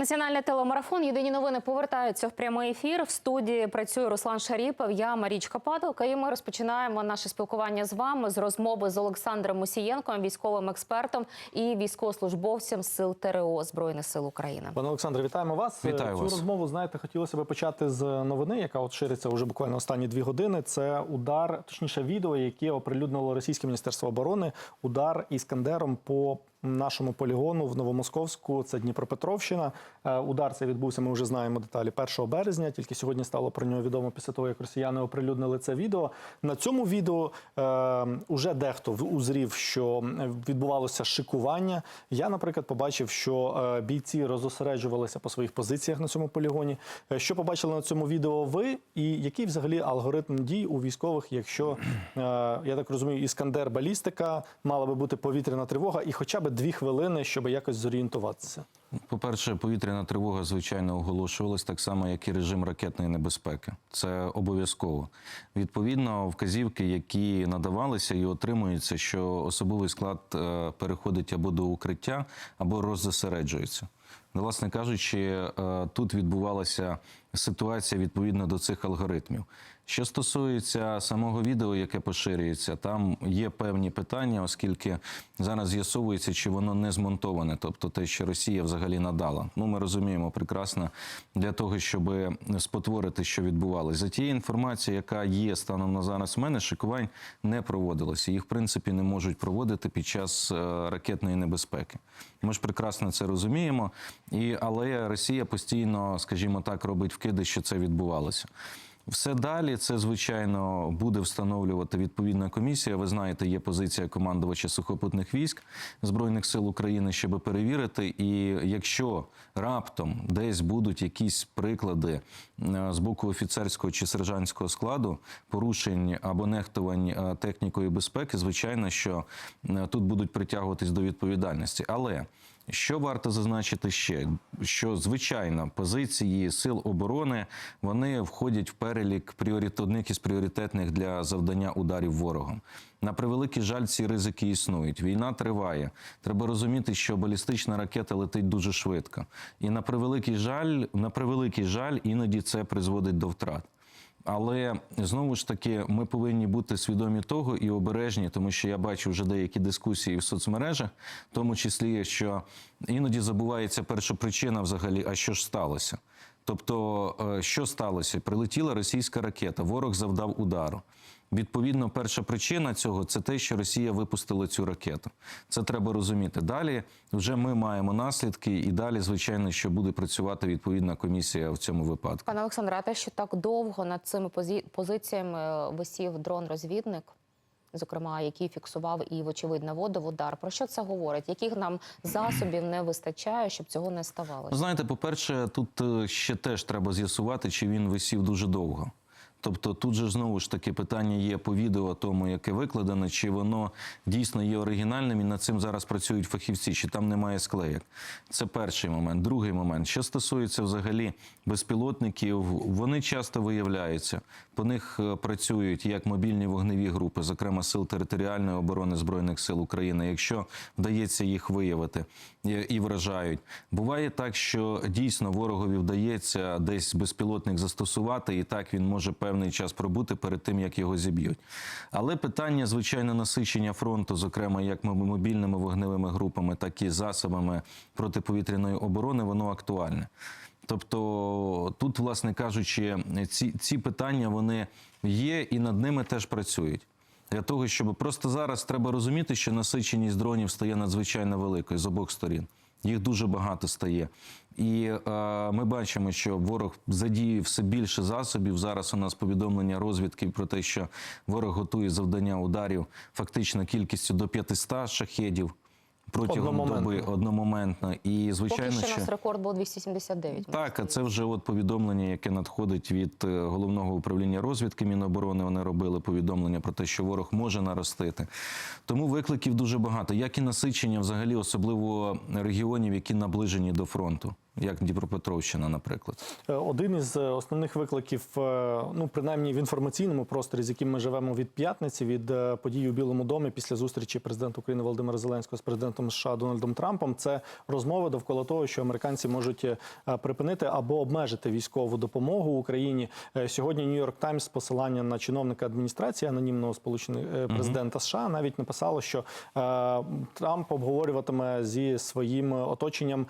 Національний телемарафон. Єдині новини повертаються в прямий ефір. В студії працює Руслан Шаріпов. Я Марічка Падалка. І ми розпочинаємо наше спілкування з вами з розмови з Олександром Мусієнком, військовим експертом і військовослужбовцем сил ТРО Збройних сил України. Пане Олександре, вітаємо вас. Вітаю Цю вас. розмову знаєте, хотілося б почати з новини, яка от шириться вже буквально останні дві години. Це удар, точніше, відео, яке оприлюднило російське міністерство оборони. Удар іскандером по нашому полігону в Новомосковську. Це Дніпропетровщина. Е, Удар цей відбувся. Ми вже знаємо деталі 1 березня. Тільки сьогодні стало про нього відомо після того, як росіяни оприлюднили це відео. На цьому відео е, уже дехто узрів, що відбувалося шикування. Я, наприклад, побачив, що е, бійці розосереджувалися по своїх позиціях на цьому полігоні. Е, Що побачили на цьому відео ви, і який взагалі алгоритм дій у військових, якщо е, я так розумію, іскандер балістика мала би бути повітряна тривога, і хоча б дві хвилини, щоб якось зорієнтуватися. По-перше, повітряна тривога, звичайно, оголошувалась так само, як і режим ракетної небезпеки. Це обов'язково. Відповідно, вказівки, які надавалися і отримуються, що особовий склад е, переходить або до укриття, або роззосереджується. Власне кажучи, е, тут відбувалася ситуація відповідно до цих алгоритмів. Що стосується самого відео, яке поширюється, там є певні питання, оскільки зараз з'ясовується, чи воно не змонтоване, тобто те, що Росія взагалі надала. Ну, ми розуміємо прекрасно для того, щоб спотворити, що відбувалося. За тією інформацією, яка є станом на зараз в мене, шикувань не проводилося. Їх в принципі не можуть проводити під час е, ракетної небезпеки. Ми ж прекрасно це розуміємо, і але Росія постійно, скажімо так, робить вкиди, що це відбувалося. Все далі це звичайно буде встановлювати відповідна комісія. Ви знаєте, є позиція командувача сухопутних військ збройних сил України, щоб перевірити. І якщо раптом десь будуть якісь приклади е, з боку офіцерського чи сержантського складу порушень або нехтувань е, технікою безпеки, звичайно, що е, тут будуть притягуватись до відповідальності. Але що варто зазначити ще? Що звичайно позиції сил оборони вони входять в перелік пріорит... одних із пріоритетних для завдання ударів ворогом. На превеликий жаль, ці ризики існують. Війна триває. Треба розуміти, що балістична ракета летить дуже швидко. І на превеликий жаль, на превеликий жаль, іноді це призводить до втрат. Але знову ж таки, ми повинні бути свідомі того і обережні, тому що я бачу вже деякі дискусії в соцмережах, в тому числі, що іноді забувається перша причина взагалі, а що ж сталося. Тобто, е, що сталося? Прилетіла російська ракета, ворог завдав удару. Відповідно, перша причина цього це те, що Росія випустила цю ракету. Це треба розуміти. Далі вже ми маємо наслідки, і далі, звичайно, що буде працювати відповідна комісія в цьому випадку. Пане Олександре, а те, що так довго над цими позі- позиціями е, висів дрон-розвідник, зокрема, який фіксував і, вочевидь, наводив удар. Про що це говорить? Яких нам засобів не вистачає, щоб цього не ставалося? Знаєте, по-перше, тут е, ще теж треба з'ясувати, чи він висів дуже довго. Тобто тут же знову ж таки питання є по відео тому, яке викладено, чи воно дійсно є оригінальним, і над цим зараз працюють фахівці, чи там немає склеєк. Це перший момент. Другий момент, що стосується взагалі безпілотників, вони часто виявляються. По них е, працюють як мобільні вогневі групи, зокрема сил територіальної оборони збройних сил України, якщо вдається їх виявити і- і вражають. Буває так, що дійсно ворогові вдається десь безпілотник застосувати, і так він може певний час пробути перед тим, як його зіб'ють. Але питання, звичайно, насичення фронту, зокрема як моб- мобільними вогневими групами, так і засобами протиповітряної оборони, воно актуальне. Тобто тут, власне кажучи, ці, ці питання вони є і над ними теж працюють. Для того, щоб просто зараз треба розуміти, що насиченість дронів стає надзвичайно великою з обох сторін. Їх дуже багато стає. І е, ми бачимо, що ворог задіє все більше засобів. Зараз у нас повідомлення розвідки про те, що ворог готує завдання ударів фактично кількістю до 500 шахедів протягом доби одномоментно. І звичайно, Поки що у що нас рекорд був 279. так, а це вже от повідомлення, яке надходить від е, головного управління розвідки Міноборони. Вони робили повідомлення про те, що ворог може наростити. Тому викликів дуже багато, як і насичення, взагалі, особливо регіонів, які наближені до фронту. Як Дніпропетровщина, наприклад. Е, Один із е, основних викликів, е, ну принаймні в інформаційному просторі, з яким ми живемо від п'ятниці, від подій у Білому домі після зустрічі президента України Володимира Зеленського з президентом США Дональдом Трампом, це розмови довкола того, що американці можуть припинити або обмежити військову допомогу Україні. Сьогодні Нью-Йорк Таймс посилання на чиновника адміністрації анонімного сполучених президента США навіть написало, що Трамп обговорюватиме зі своїм оточенням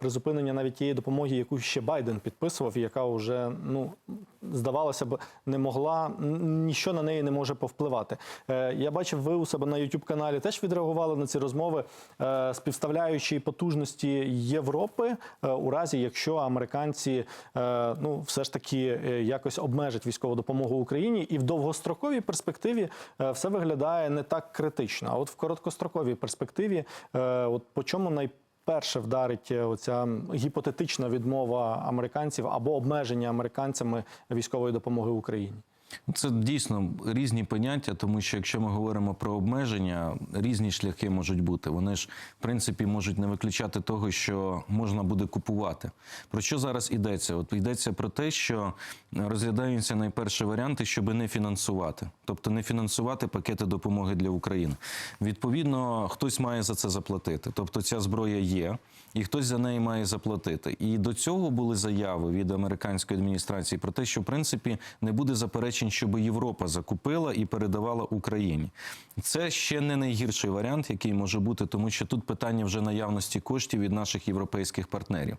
призупинення навіть тієї допомоги, яку ще Байден підписував, яка вже ну здавалося б не могла н- ніщо на неї не може повпливати. Е, Я бачив, ви у себе на youtube каналі теж відреагували на ці розмови, е, співставляючи потужності Європи е, у разі, якщо американці ну все ж таки якось обмежать військову допомогу Україні, і в довгостроковій перспективі все виглядає не так критично. А от в короткостроковій перспективі, от по чому най Перше вдарить е, оця гіпотетична відмова американців або обмеження американцями військової допомоги Україні. Це дійсно різні поняття, тому що якщо ми говоримо про обмеження, різні шляхи можуть бути. Вони ж, в принципі, можуть не виключати того, що можна буде купувати. Про що зараз йдеться? От йдеться про те, що розглядаються найперші варіанти, щоб не фінансувати, тобто не фінансувати пакети допомоги для України. Відповідно, хтось має за це заплатити. Тобто ця зброя є, і хтось за неї має заплатити. І до цього були заяви від американської адміністрації про те, що в принципі не буде заперечень, щоб Європа закупила і передавала Україні. Це ще не найгірший варіант, який може бути, тому що тут питання вже наявності коштів від наших європейських партнерів.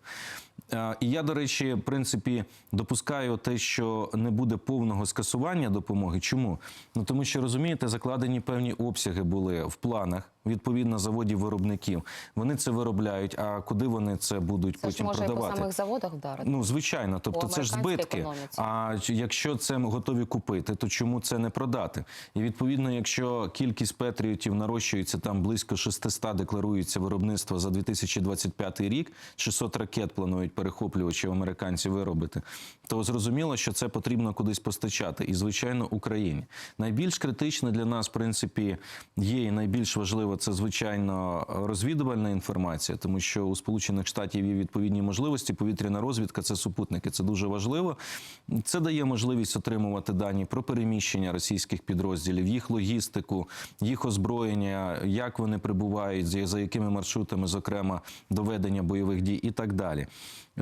Е, І я, до речі, в принципі, допускаю те, що не буде повного скасування допомоги. Чому? Ну тому що розумієте, закладені певні обсяги були в планах. Відповідно, заводів виробників вони це виробляють. А куди вони це будуть Це ж потім може і по продавати? самих заводах вдарити. Ну, звичайно, тобто це ж збитки. економіці. А якщо це готові купити, то чому це не продати? І відповідно, якщо кількість патріотів нарощується там близько 600 декларується виробництво за 2025 рік, 600 ракет планують перехоплювачів американці виробити, то зрозуміло, що це потрібно кудись постачати. І звичайно, Україні найбільш критично для нас, в принципі, є і найбільш важливо це звичайно розвідувальна інформація, тому що у Сполучених Штатів є відповідні можливості. Повітряна розвідка це супутники. Це дуже важливо. Це дає можливість отримувати дані про переміщення російських підрозділів, їх логістику, їх озброєння, як вони прибувають, за якими маршрутами, зокрема, до ведення бойових дій і так далі.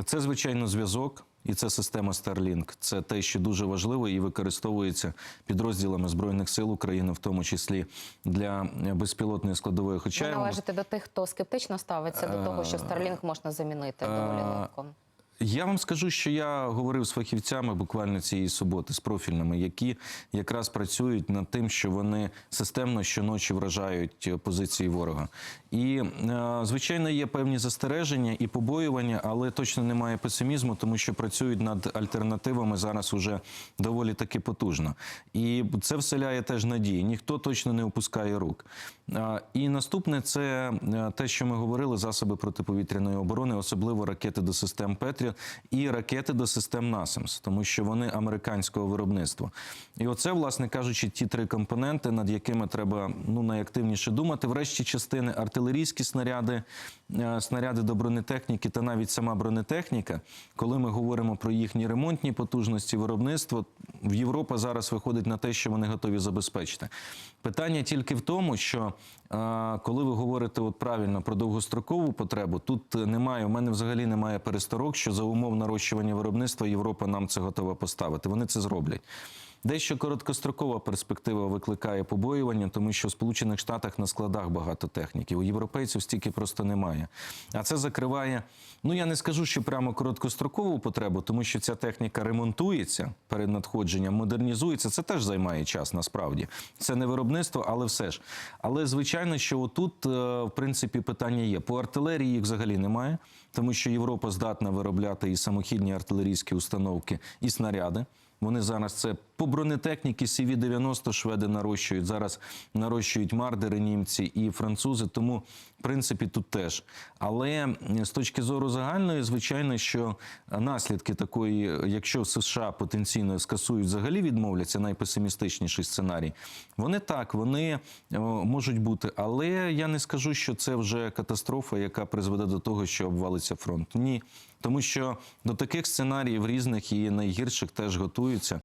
Це звичайно зв'язок. І це система Starlink. Це те, що дуже важливо і використовується підрозділами збройних сил України, в тому числі для безпілотної складової. Хоча Ви належите до тих, хто скептично ставиться до того, що Starlink можна замінити доволі легко. Я вам скажу, що я говорив з фахівцями буквально цієї суботи, з профільними, які якраз працюють над тим, що вони системно щоночі вражають е, позиції ворога. І е, звичайно є певні застереження і побоювання, але точно немає песимізму, тому що працюють над альтернативами зараз уже доволі таки потужно. І це вселяє теж надії. Ніхто точно не опускає рук. І наступне це е, те, що ми говорили: засоби протиповітряної оборони, особливо ракети до систем І ракети до систем НАСАМС, тому що вони американського виробництва. І оце, власне кажучи, ті три компоненти, над якими треба ну найактивніше думати. Врешті частини артилерійські снаряди, е, снаряди до бронетехніки та навіть сама бронетехніка. Коли ми говоримо про їхні ремонтні потужності виробництва, в Європа зараз виходить на те, що вони готові забезпечити. Питання тільки в тому, що е, коли ви говорите от правильно про довгострокову потребу, тут немає. У мене взагалі немає пересторог, що за умов нарощування виробництва Європа нам це готова поставити. Вони це зроблять. Дещо короткострокова перспектива викликає побоювання, тому що в Сполучених Штатах на складах багато техніки. У європейців стільки просто немає. А це закриває, ну я не скажу, що прямо короткострокову потребу, тому що ця техніка ремонтується перед надходженням, модернізується. Це теж займає час насправді. Це не виробництво, але все ж. Але звичайно, що отут, е, в принципі, питання є. По артилерії їх взагалі немає, тому що Європа здатна виробляти і самохідні артилерійські установки, і снаряди. Вони зараз це по бронетехніці CV-90 шведи нарощують. Зараз нарощують мардери німці і французи. Тому, в принципі, тут теж. Але з точки зору загальної, звичайно, що наслідки такої, якщо США потенційно скасують, взагалі відмовляться, найпесимістичніший сценарій. Вони так, вони е, можуть бути. Але я не скажу, що це вже катастрофа, яка призведе до того, що обвалиться фронт. Ні. Тому що до таких сценаріїв різних і найгірших теж готуються.